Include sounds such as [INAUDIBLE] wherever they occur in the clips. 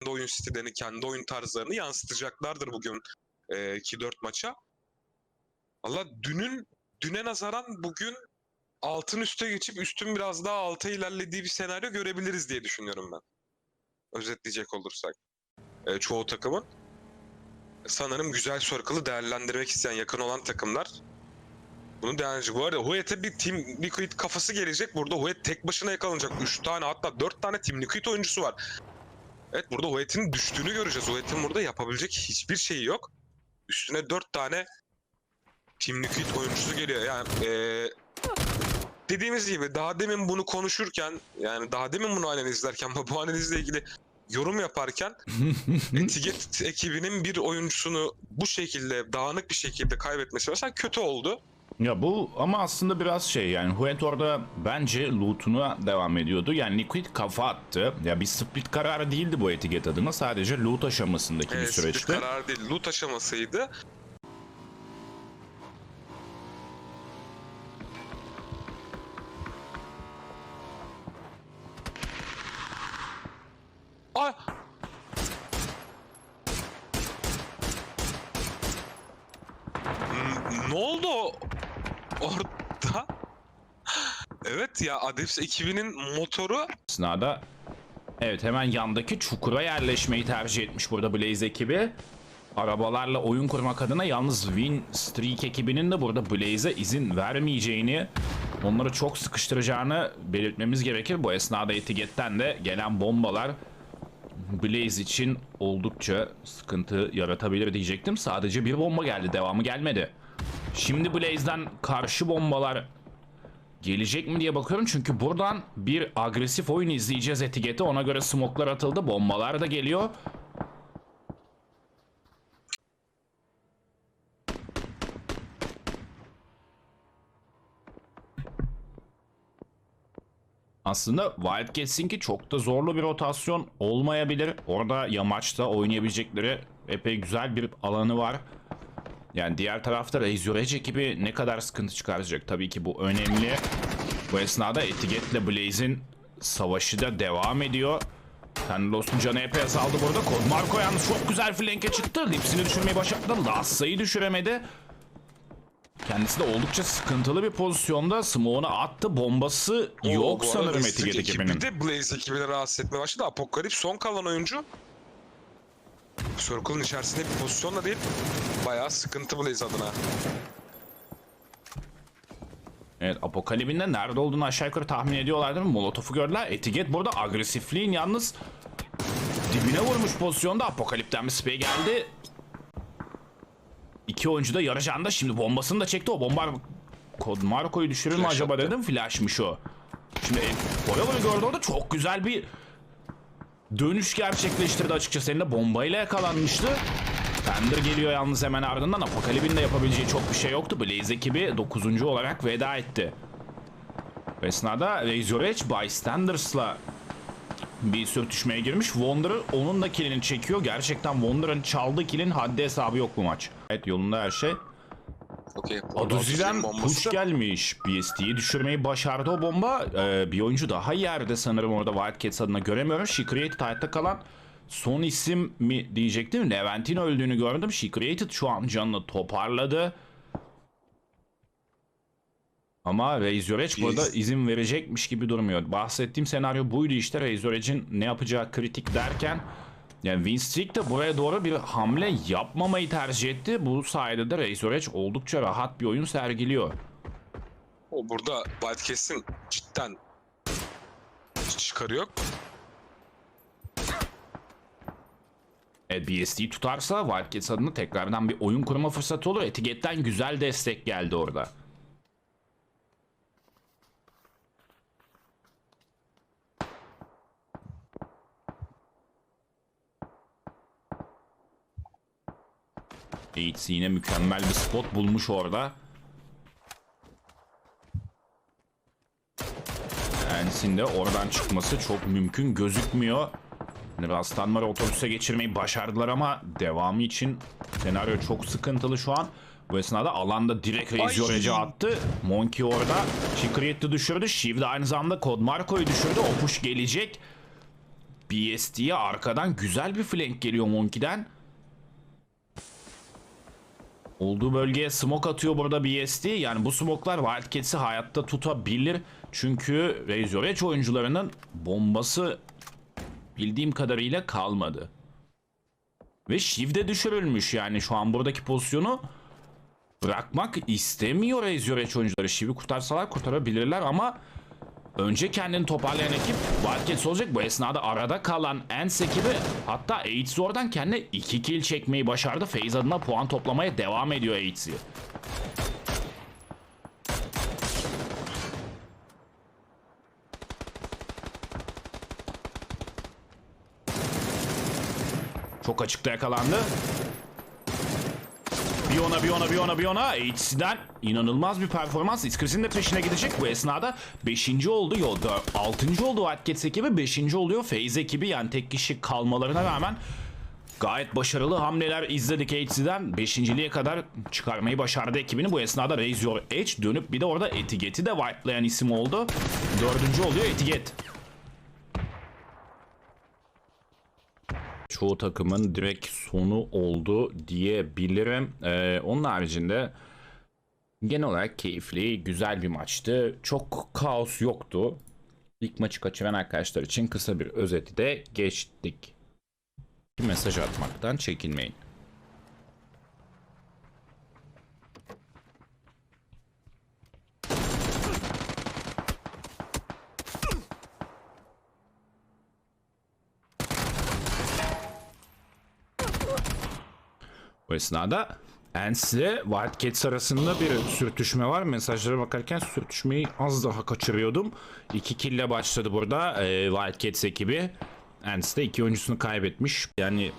kendi oyun stillerini, kendi oyun tarzlarını yansıtacaklardır bugün e, ki 4 maça. Valla dünün düne nazaran bugün altın üste geçip üstün biraz daha alta ilerlediği bir senaryo görebiliriz diye düşünüyorum ben. Özetleyecek olursak. E, çoğu takımın. Sanırım güzel circle'ı değerlendirmek isteyen yakın olan takımlar bunu değerlendirecek. Bu arada Huet'e bir Team Liquid kafası gelecek. Burada Huet tek başına yakalanacak. 3 tane hatta 4 tane Team Liquid oyuncusu var. Evet burada Huet'in düştüğünü göreceğiz. Huet'in burada yapabilecek hiçbir şeyi yok. Üstüne 4 tane Team Liquid oyuncusu geliyor. Yani eee, dediğimiz gibi daha demin bunu konuşurken yani daha demin bunu analiz izlerken bu analizle ilgili yorum yaparken [LAUGHS] Etiket ekibinin bir oyuncusunu bu şekilde dağınık bir şekilde kaybetmesi mesela kötü oldu. Ya bu ama aslında biraz şey yani Huent orada bence loot'una devam ediyordu. Yani Liquid kafa attı. Ya bir split kararı değildi bu etiket adına. Sadece loot aşamasındaki bir Ee, split süreçti. karar değil, loot aşamasıydı. Ay! N- Ne oldu orada? Evet ya Adeps ekibinin motoru esnada evet hemen yandaki çukura yerleşmeyi tercih etmiş burada Blaze ekibi. Arabalarla oyun kurmak adına yalnız Win Streak ekibinin de burada Blaze'e izin vermeyeceğini, onları çok sıkıştıracağını belirtmemiz gerekir. Bu esnada etiketten de gelen bombalar Blaze için oldukça sıkıntı yaratabilir diyecektim. Sadece bir bomba geldi, devamı gelmedi. Şimdi Blaze'den karşı bombalar Gelecek mi diye bakıyorum çünkü buradan bir agresif oyun izleyeceğiz etiketi. Ona göre smoklar atıldı. Bombalar da geliyor. Aslında Wildcats'inki çok da zorlu bir rotasyon olmayabilir. Orada yamaçta oynayabilecekleri epey güzel bir alanı var. Yani diğer tarafta Razor Edge ekibi ne kadar sıkıntı çıkaracak tabii ki bu önemli. Bu esnada Etiket'le Blaze'in savaşı da devam ediyor. Tendlos'un canı epey azaldı burada. Kod Marco yalnız çok güzel flanke çıktı. Lipsini düşürmeyi başardı. Lassa'yı düşüremedi. Kendisi de oldukça sıkıntılı bir pozisyonda. Smoke'unu attı. Bombası yok sanırım Etiket ekibi ekibinin. de Blaze ekibini rahatsız etmeye başladı. Apokalips son kalan oyuncu. Circle'ın içerisinde bir pozisyonla değil. Bayağı sıkıntı Blaze adına. Evet Apokalip'in de nerede olduğunu aşağı yukarı tahmin ediyorlar değil mi? Molotof'u gördüler. Etiket burada agresifliğin yalnız dibine vurmuş pozisyonda. Apokalip'ten bir spray geldi. İki oyuncu da yarıcanda şimdi bombasını da çekti. O bomba Kod Marco'yu düşürür mü acaba attı. dedim. Flashmış o. Şimdi Oraları gördü orada çok güzel bir dönüş gerçekleştirdi açıkçası. Elinde bombayla yakalanmıştı. Thunder geliyor yalnız hemen ardından. Apokalip'in de yapabileceği çok bir şey yoktu. Blaze ekibi 9. olarak veda etti. Bu esnada Razor Edge Bystanders'la bir sürtüşmeye girmiş. Wonder onun da killini çekiyor. Gerçekten Wonder'ın çaldığı killin haddi hesabı yok bu maç. Evet yolunda her şey. Okey. Aduzi'den push gelmiş. BST'yi düşürmeyi başardı o bomba. Ee, bir oyuncu daha yerde sanırım orada Wildcats adına göremiyorum. She Created hayatta kalan son isim mi diyecektim. Levent'in öldüğünü gördüm. She Created şu an canını toparladı. Ama Razor Edge burada izin verecekmiş gibi durmuyor. Bahsettiğim senaryo buydu işte. Razor Edge'in ne yapacağı kritik derken yani Winstreak de buraya doğru bir hamle yapmamayı tercih etti. Bu sayede de Razor Edge oldukça rahat bir oyun sergiliyor. O burada Wildcats'in cidden hiç çıkarı yok. Evet BSD tutarsa Wildcats adına tekrardan bir oyun kurma fırsatı olur. Etiketten güzel destek geldi orada. Yates yine mükemmel bir spot bulmuş orada. Ens'in de oradan çıkması çok mümkün gözükmüyor. Yani Rastlanmaları otobüse geçirmeyi başardılar ama devamı için senaryo çok sıkıntılı şu an. Bu esnada alanda direkt Ay. Edge'e attı. Monkey orada Secret'i düşürdü. Shiv de aynı zamanda Cod Marco'yu düşürdü. O push gelecek. BSD'ye arkadan güzel bir flank geliyor Monkey'den. Olduğu bölgeye smoke atıyor burada BSD. Yani bu smoke'lar Wildcats'i hayatta tutabilir. Çünkü Razor oyuncularının bombası bildiğim kadarıyla kalmadı. Ve Shiv de düşürülmüş yani şu an buradaki pozisyonu bırakmak istemiyor Razor oyuncuları. Shiv'i kurtarsalar kurtarabilirler ama önce kendini toparlayan ekip Wildcats olacak. Bu esnada arada kalan Ents ekibi hatta AIDS oradan kendine 2 kill çekmeyi başardı. FaZe adına puan toplamaya devam ediyor AIDS'i. Çok açıkta yakalandı. Bir ona bir ona bir ona bir ona AIDS'den inanılmaz bir performans. İskriz'in de peşine gidecek bu esnada. 5. oldu. Yo, 6. oldu Wildcats ekibi. 5. oluyor FaZe ekibi. Yani tek kişi kalmalarına rağmen gayet başarılı hamleler izledik AIDS'den. 5.liğe kadar çıkarmayı başardı ekibini. Bu esnada Razor Edge dönüp bir de orada Etiget'i de wipe'layan isim oldu. 4. oluyor Etiget. Çoğu takımın direkt sonu oldu diyebilirim. Ee, onun haricinde genel olarak keyifli, güzel bir maçtı. Çok kaos yoktu. İlk maçı kaçıran arkadaşlar için kısa bir özeti de geçtik. Bir mesaj atmaktan çekinmeyin. Bu esnada Ents ile Wildcats arasında bir sürtüşme var. Mesajlara bakarken sürtüşmeyi az daha kaçırıyordum. İki kille başladı burada e, Wildcats ekibi. Ents de iki oyuncusunu kaybetmiş. Yani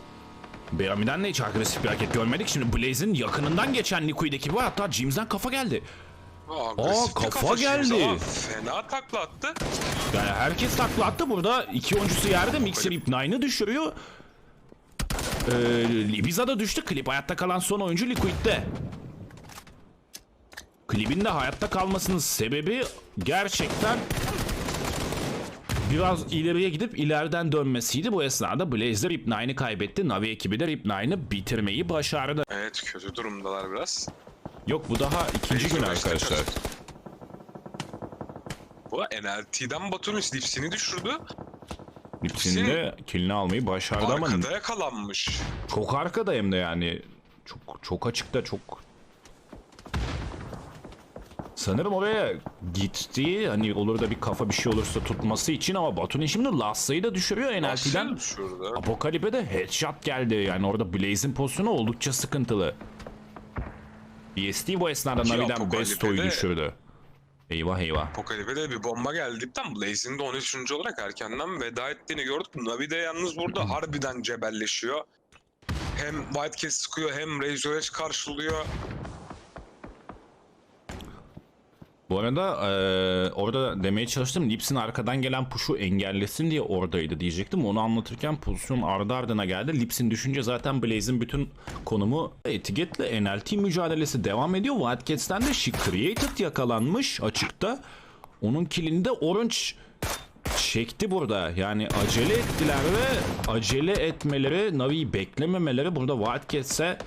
Beami'den de hiç agresif bir hareket görmedik. Şimdi Blaze'in yakınından geçen Liquid ekibi var. Hatta James'den kafa geldi. Agresif bir kafa James geldi. ama Fena takla attı. Yani herkes takla attı burada. iki oyuncusu yerde. Mixer Ip9'ı düşürüyor. Ee, Libiza da düştü. Klip hayatta kalan son oyuncu Liquid'de. Klibin de hayatta kalmasının sebebi gerçekten biraz ileriye gidip ileriden dönmesiydi. Bu esnada Blazer Ip9'ı kaybetti. Navi ekibi de Ip9'ı bitirmeyi başardı. Evet kötü durumdalar biraz. Yok bu daha ikinci gün arkadaşlar. Bu NLT'den Batu'nun Slips'ini düşürdü. Lipsin de killini almayı başardı ama Arkada yakalanmış. Çok arkada hem de yani. Çok çok açıkta çok. Sanırım oraya gitti. Hani olur da bir kafa bir şey olursa tutması için ama Batu'nun şimdi Lassa'yı da düşürüyor NLT'den. Apokalip'e de headshot geldi. Yani orada Blaze'in pozisyonu oldukça sıkıntılı. BST bu esnada Navi'den Besto'yu düşürdü. Eyvah eyvah. Apokalip'e de bir bomba geldikten Blaze'in de 13. olarak erkenden veda ettiğini gördük. Navi de yalnız burada harbiden cebelleşiyor. Hem Wildcat sıkıyor hem Razor Edge karşılıyor. Bu arada eee, orada demeye çalıştım. Lips'in arkadan gelen puşu engellesin diye oradaydı diyecektim. Onu anlatırken pozisyon ardı ardına geldi. Lips'in düşünce zaten Blaze'in bütün konumu etiketle NLT mücadelesi devam ediyor. Wildcats'ten de She Created yakalanmış açıkta. Onun kilini de Orange çekti burada. Yani acele ettiler ve acele etmeleri, Navi'yi beklememeleri burada Wildcats'e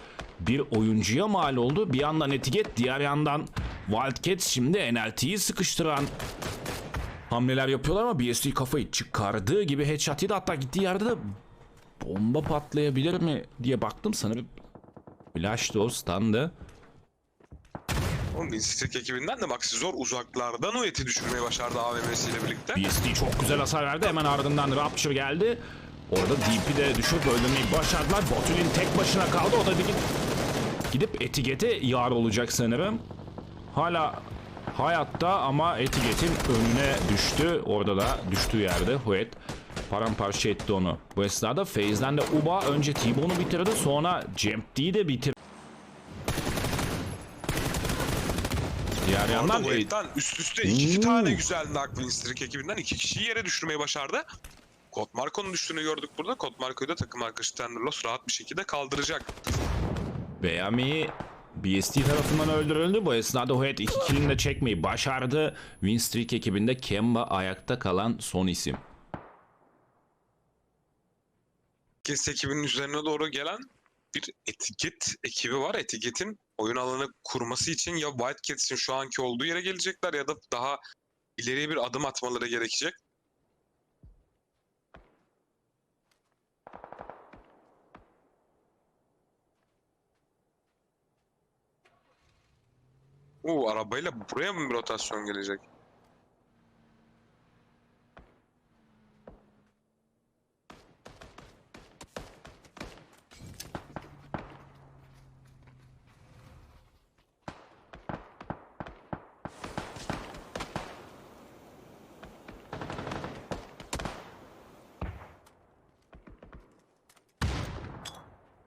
bir oyuncuya mal oldu. Bir yandan etiket, diğer yandan Wildcats şimdi NLT'yi sıkıştıran hamleler yapıyorlar ama BST kafayı çıkardığı gibi headshot yedi. Hatta gittiği yerde de bomba patlayabilir mi diye baktım sanırım. Flash'tı o stun'dı. Oğlum Winstreak ekibinden de Maxi Zor uzaklardan o eti düşürmeyi başardı AVM'siyle birlikte. BST çok güzel hasar verdi. Hemen ardından Rapture geldi. Orada DP de düşürüp öldürmeyi başardılar. Botulin tek başına kaldı. O da gidip, gidip etikete yar olacak sanırım. Hala hayatta ama etiketin önüne düştü. Orada da düştüğü yerde Huet paramparça etti onu. Bu esnada Faze'den de Uba önce T-Bone'u bitirdi. Sonra Jempti'yi de bitirdi. Diğer yandan etten üst üste iki Oo. tane güzel knock Winstreak ekibinden iki kişiyi yere düşürmeyi başardı. Kod Marco'nun düştüğünü gördük burada. Kod Marco'yu da takım arkadaşı Tenderlos rahat bir şekilde kaldıracak. Beyami BST tarafından öldürüldü. Bu esnada Huet iki killini de çekmeyi başardı. Win Streak ekibinde Kemba ayakta kalan son isim. Kes ekibinin üzerine doğru gelen bir etiket ekibi var. Etiketin oyun alanı kurması için ya Wildcats'in şu anki olduğu yere gelecekler ya da daha ileriye bir adım atmaları gerekecek. Oo arabayla buraya mı bir rotasyon gelecek?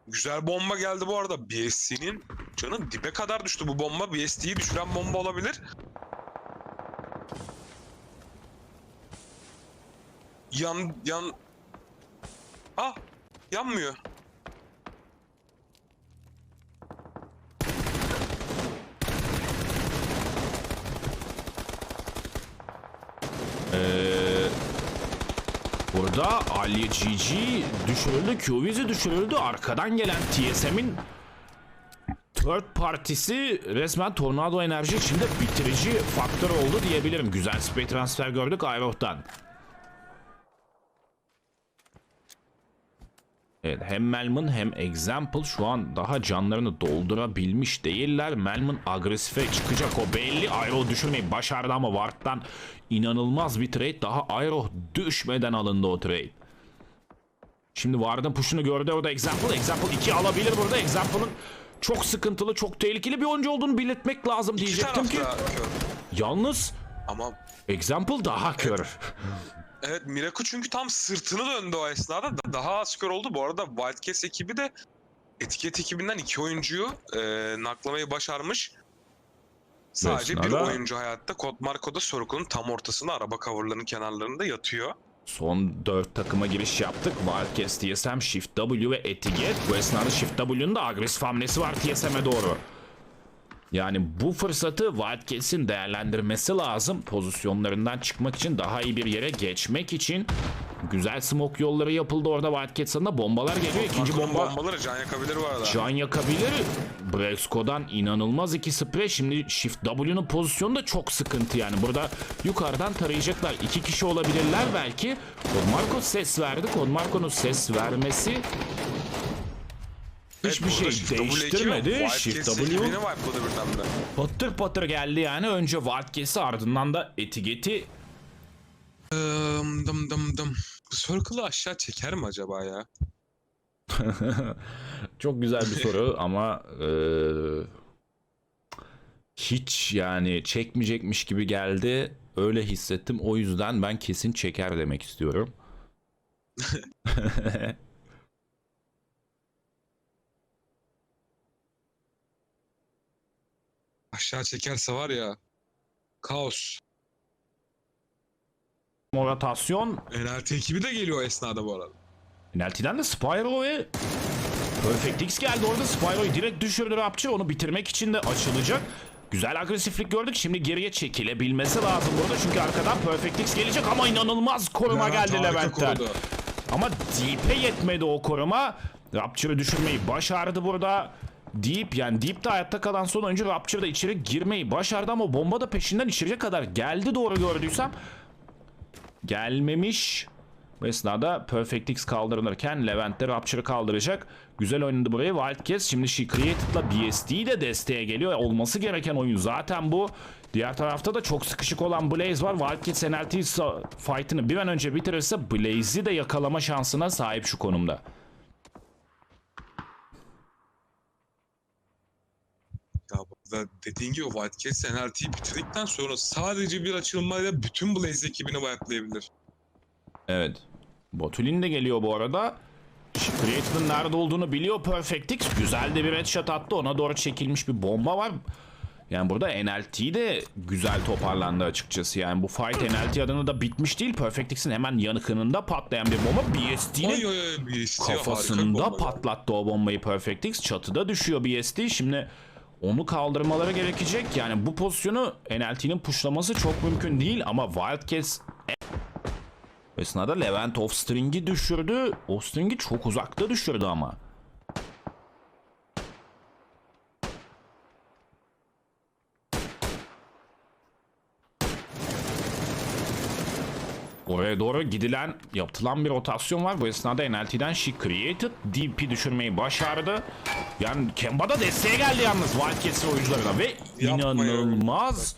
Güzel bomba geldi bu arada. BSC'nin canı dibe kadar düştü bu bomba. BSC'yi düşüren bomba olabilir. Yan yan Ah yanmıyor. Ee, burada Ali GG düşürüldü. QVZ düşürüldü. Arkadan gelen TSM'in third partisi resmen Tornado Enerji içinde bitirici faktör oldu diyebilirim. Güzel spray transfer gördük Aeroh'tan. Evet hem Melman hem Example şu an daha canlarını doldurabilmiş değiller. Melman agresife çıkacak o belli. Aero düşürmeyi başardı ama Ward'dan inanılmaz bir trade. Daha Aero düşmeden alındı o trade. Şimdi Ward'ın push'unu gördü orada Example. Example 2 alabilir burada. Example'ın çok sıkıntılı, çok tehlikeli bir oyuncu olduğunu belirtmek lazım diyecektim ki. kör. Yalnız Ama Example daha kör. evet Miraku çünkü tam sırtını döndü o esnada. Da- Daha az skor oldu. Bu arada Wildcats ekibi de etiket ekibinden iki oyuncuyu e, naklamayı başarmış. Sadece bir esnada- oyuncu hayatta. Kod Marco'da Circle'ın tam ortasında araba coverlarının kenarlarında yatıyor. Son 4 takıma giriş yaptık. Wildcats, TSM, Shift W ve Etiget. Bu esnada Shift W'nun da agresif hamlesi var TSM'e doğru. Yani bu fırsatı Wildcats'in değerlendirmesi lazım. Pozisyonlarından çıkmak için, daha iyi bir yere geçmek için. Güzel smoke yolları yapıldı orada Wildcats adına. Bombalar geliyor. İkinci bomba bombaları can yakabilir bu arada. can yakabilir. Brexco'dan inanılmaz iki sprey. Şimdi Shift W'nun pozisyonu da çok sıkıntı yani. Burada yukarıdan tarayacaklar. İki kişi olabilirler belki. Konmarco ses verdi. Konmarco'nun ses vermesi Evet, hiçbir burada şey değiştirmedi. Shift W patır patır geldi yani. Önce Wildcats'i ardından da etiketi Dım dım dım dım. Circle'ı aşağı çeker mi acaba ya? [LAUGHS] Çok güzel bir soru [LAUGHS] ama eee, hiç yani çekmeyecekmiş gibi geldi. Öyle hissettim. O yüzden ben kesin çeker demek istiyorum. [LAUGHS] Aşağı çekerse var ya. Kaos. O rotasyon NLT ekibi de geliyor esnada bu arada. Penaltiden de Spyro ve Perfect X geldi orada. Spyro'yu direkt düşürdü Rapture. Onu bitirmek için de açılacak. Güzel agresiflik gördük. Şimdi geriye çekilebilmesi lazım burada. Çünkü arkadan Perfect X gelecek ama inanılmaz koruma Levent geldi Levent'ten. korudu. Ama Deep'e yetmedi o koruma. Rapture'ı düşürmeyi başardı burada. Deep yani Deep de hayatta kalan son oyuncu Rapture da içeri girmeyi başardı ama bomba da peşinden içeriye kadar geldi doğru gördüysem. Gelmemiş. Bu esnada Perfect X kaldırılırken Levent de Rapture'ı kaldıracak. Güzel oynadı burayı Wildcats. Şimdi She Created'la BSD de desteğe geliyor. Olması gereken oyun zaten bu. Diğer tarafta da çok sıkışık olan Blaze var. Wildcats NLT fight'ını bir an önce bitirirse Blaze'i de yakalama şansına sahip şu konumda. Burada dediğin gibi Wildcats NLT'yi bitirdikten sonra sadece bir açılmayla bütün Blaze ekibini wipe'layabilir. Evet. Botulin de geliyor bu arada. She Created'ın nerede olduğunu biliyor Perfect X. Güzel de bir headshot attı. Ona doğru çekilmiş bir bomba var. Yani burada NLT de güzel toparlandı açıkçası. Yani bu fight NLT adına da bitmiş değil. Perfect X'in hemen yanıkınında patlayan bir bomba. Harika bir kafasında bomba. patlattı o bombayı Perfect X. Çatıda düşüyor BSD. Şimdi Onu kaldırmaları gerekecek. Yani bu pozisyonu NLT'nin puşlaması çok mümkün değil ama Wildcats esnada Levent Offstring'i düşürdü. Offstring'i çok uzakta düşürdü ama. Oraya doğru gidilen, yapılan bir rotasyon var. Bu esnada NLT'den She Created DP düşürmeyi başardı. Yani Kemba da desteğe geldi yalnız Wildcats oyuncularına ve Yapma ya. inanılmaz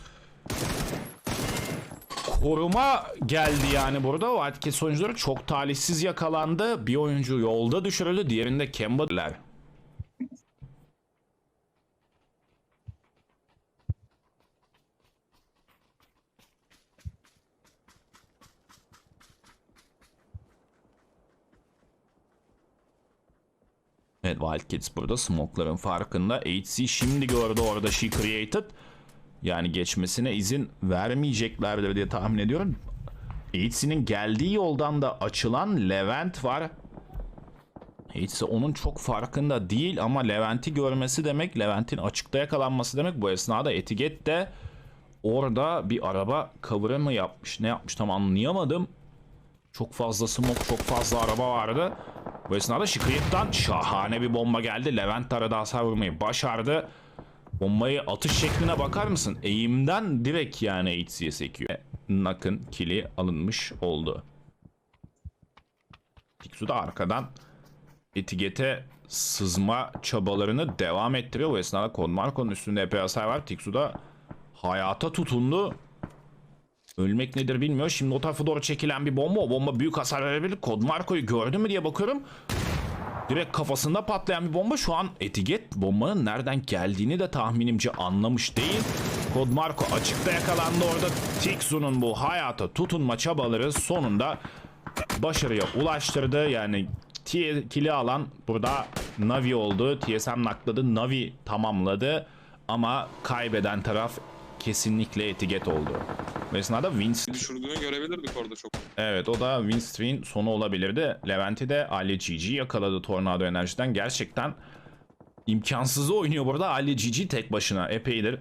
koruma geldi yani burada. Wildcats oyuncuları çok talihsiz yakalandı. Bir oyuncu yolda düşürüldü. Diğerinde Kemba'lar. Evet Wildcats burada smoke'ların farkında. HC şimdi gördü orada She Created. Yani geçmesine izin vermeyeceklerdir diye tahmin ediyorum. HC'nin geldiği yoldan da açılan Levent var. HC onun çok farkında değil ama Levent'i görmesi demek, Levent'in açıkta yakalanması demek. Bu esnada etiket de orada bir araba cover'ı mı yapmış, ne yapmış tam anlayamadım. Çok fazla smoke, çok fazla araba vardı. Bu esnada Şikriyet'ten şahane bir bomba geldi. Levent de arada hasar vurmayı başardı. Bombayı atış şekline bakar mısın? Eğimden direkt yani HC'ye sekiyor. Nak'ın kili alınmış oldu. Tiksu da arkadan etikete sızma çabalarını devam ettiriyor. Bu esnada Konmarko'nun üstünde epey hasar var. Tiksu da hayata tutundu. Ölmek nedir bilmiyor. Şimdi o tarafa doğru çekilen bir bomba. O bomba büyük hasar verebilir. Kodmarko'yu gördü mü diye bakıyorum. Direkt kafasında patlayan bir bomba. Şu an etiket bombanın nereden geldiğini de tahminimce anlamış değil. Kodmarko açıkta yakalandı orada. Tiksu'nun bu hayata tutunma çabaları sonunda başarıya ulaştırdı. Yani kili alan burada Navi oldu. TSM nakladı. Navi tamamladı. Ama kaybeden taraf kesinlikle etiket oldu. Esnada Vince Düşürdüğünü görebilirdik orada çok. Evet o da Winstream'in sonu olabilirdi. Levent'i de Ali GG yakaladı Tornado Enerji'den. Gerçekten imkansızı oynuyor burada. Ali GG tek başına epeydir.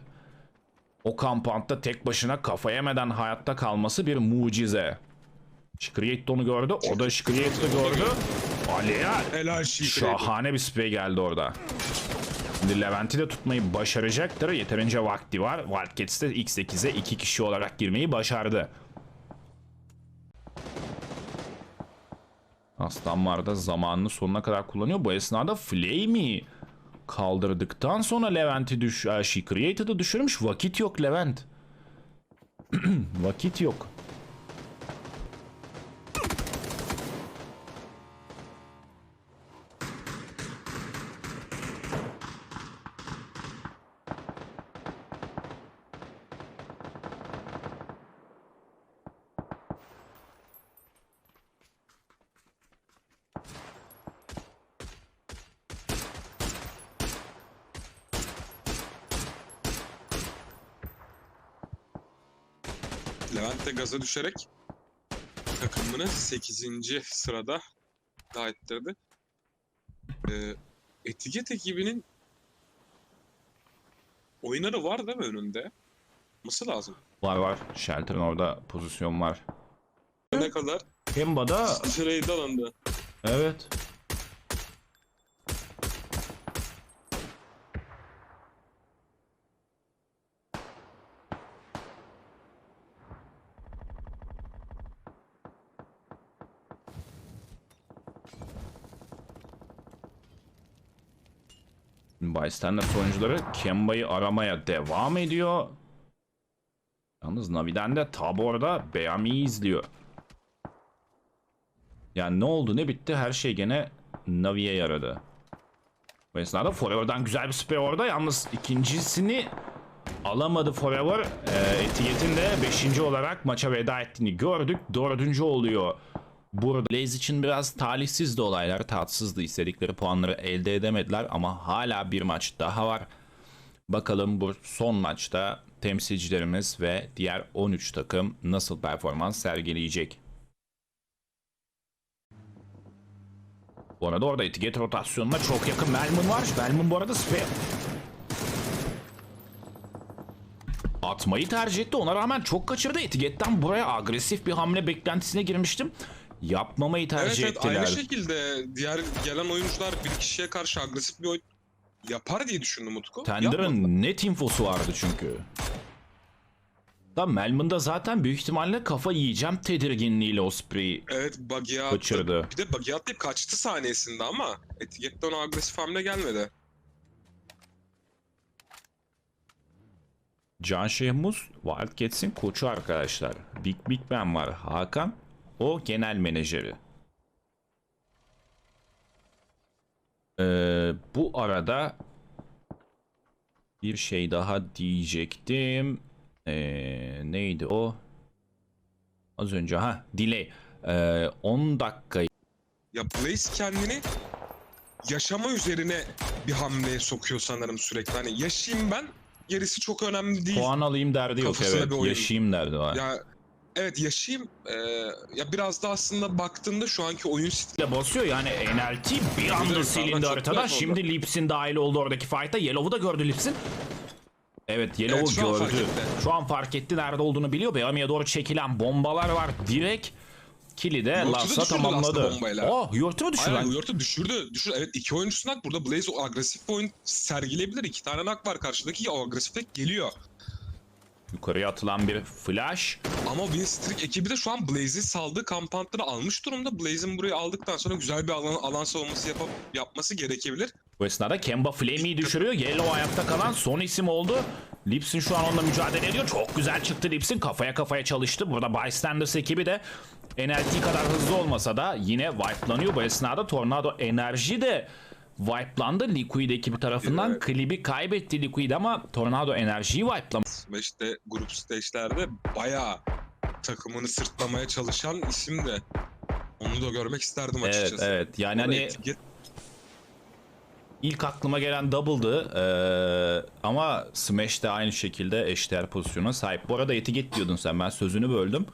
O kampanta tek başına kafa yemeden hayatta kalması bir mucize. Shkriyet onu gördü. O da Shkriyet'i gördü. Ali'ye şahane bir spray geldi orada. Şimdi Levent'i de tutmayı başaracaktır. Yeterince vakti var. Wildcats de X8'e iki kişi olarak girmeyi başardı. Aslan var da zamanını sonuna kadar kullanıyor. Bu esnada Flame'i kaldırdıktan sonra Levent'i düş... Aa, She Created'ı düşürmüş. Vakit yok Levent. [CLEARS THROAT] Vakit yok. Levent de gaza düşerek takımını 8. sırada daha ettirdi. Ee, etiket ekibinin oyunları var değil mi önünde? Nasıl lazım? Var var. Shelter'ın orada pozisyon var. Ne kadar? Kemba'da Trade alındı. evet. Bystander oyuncuları Kemba'yı aramaya devam ediyor. Yalnız Navi'den de tab orada Beyami'yi izliyor. Yani ne oldu ne bitti her şey gene Navi'ye yaradı. Bu esnada Forever'dan güzel bir spray orada. Yalnız ikincisini alamadı Forever. Ee, Etiyet'in de 5. olarak maça veda ettiğini gördük. 4. oluyor. Burada Blaze için biraz talihsizdi olaylar. Tatsızdı. istedikleri puanları elde edemediler ama hala bir maç daha var. Bakalım bu son maçta temsilcilerimiz ve diğer 13 takım nasıl performans sergileyecek. Bu arada orada etiket rotasyonuna çok yakın Melman var. Melman bu arada spray... atmayı tercih etti. Ona rağmen çok kaçırdı. Etiketten buraya agresif bir hamle beklentisine girmiştim. Yapmamayı tercih evet ettiler. aynı şekilde diğer gelen oyuncular bir kişiye karşı agresif bir oyun yapar diye düşündüm Utku. Tender'ın net infosu vardı çünkü. Da Melman'da zaten büyük ihtimalle kafa yiyeceğim tedirginliğiyle Osprey Evet Buggy'e attı. kaçırdı. Bir de Buggy'e atlayıp kaçtı saniyesinde ama etikette ona agresif hamle gelmedi. Can Şehmuz Wildcats'in koçu arkadaşlar. Big Big Ben var. Hakan o genel menajeri. Ee, bu arada bir şey daha diyecektim. Ee, neydi o? Az önce ha delay. Ee, 10 dakika Ya Blaze kendini yaşama üzerine bir hamleye sokuyor sanırım sürekli. Hani yaşayayım ben gerisi çok önemli değil. puan alayım derdi yok Kafasına evet. Yaşayayım derdi var. Ya evet yaşayayım. Ee, ya biraz da aslında baktığında şu anki oyun stili ile basıyor yani NLT bir anda Evet, silindi çok haritada. güzel oldu. Şimdi Lips'in dahil oldu oradaki fight'a. Yellow'u da gördü Lips'in. Evet Yellow'u Evet, şu an fark gördü. etti. Şu an fark etti nerede olduğunu biliyor. Bellami'ye doğru çekilen bombalar var. Direkt kili de Yurt'u da Lars'a düşürdü tamamladı. Lars'la bombayla. Oh Yurt'u mu düşürdü? Aynen Uyart'ı düşürdü. düşürdü. Evet iki oyuncusu nak. Burada Blaze o agresif bir oyun sergileyebilir. İki tane nak var karşıdaki. O agresiflik geliyor. Yukarıya atılan bir flash. Ama Winstreak ekibi de şu an Blaze'i saldığı kampantları almış durumda. Blaze'in burayı aldıktan sonra güzel bir alan, alan savunması yapıp, yapması gerekebilir. Bu esnada Kemba Flamey'i düşürüyor. Yellow ayakta kalan son isim oldu. Lipsin şu an onunla mücadele ediyor. Çok güzel çıktı Lipsin. Kafaya kafaya çalıştı. Burada Bystanders ekibi de NLT kadar hızlı olmasa da yine wipe'lanıyor. Bu esnada Tornado Enerji de wipe'landı. Liquid ekibi tarafından Evet. klibi kaybetti Liquid ama Tornado Enerji'yi wipe'lamış. İşte grup stage'lerde bayağı takımını sırtlamaya çalışan isim de. Onu da görmek isterdim Evet açıkçası. evet yani Orada hani etiket- ilk aklıma gelen double'dı Ee, ama Smash de aynı şekilde eşdeğer pozisyona sahip. Bu arada etiket diyordun sen ben sözünü böldüm.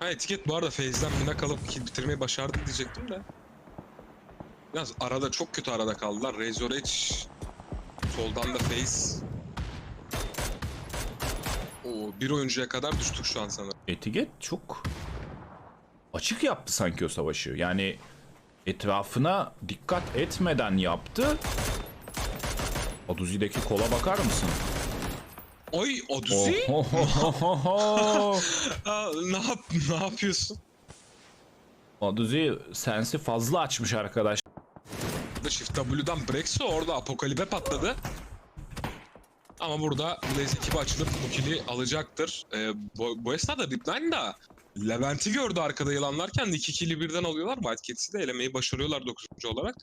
Ha etiket bu arada Faze'den bine kalıp bitirmeyi başardı diyecektim de. Biraz arada çok kötü arada kaldılar. Razor Edge soldan da Faze. Oo, bir oyuncuya kadar düştük şu an sanırım. Etiket çok açık yaptı sanki o savaşı. Yani etrafına dikkat etmeden yaptı. Aduzi'deki kola bakar mısın? Oy. [LAUGHS] Aa, ne, yap ne yapıyorsun? Aduzi sensi fazla açmış arkadaş. Burada Shift W'dan Brexo orada Apokalipe patladı. Ama burada Blaze ekibi açılıp bu kill'i alacaktır. Ee, bu, bu esnada Ripline da Levent'i gördü arkada yılanlarken de iki kill'i birden alıyorlar. Wildcats'i de elemeyi başarıyorlar 9. olarak.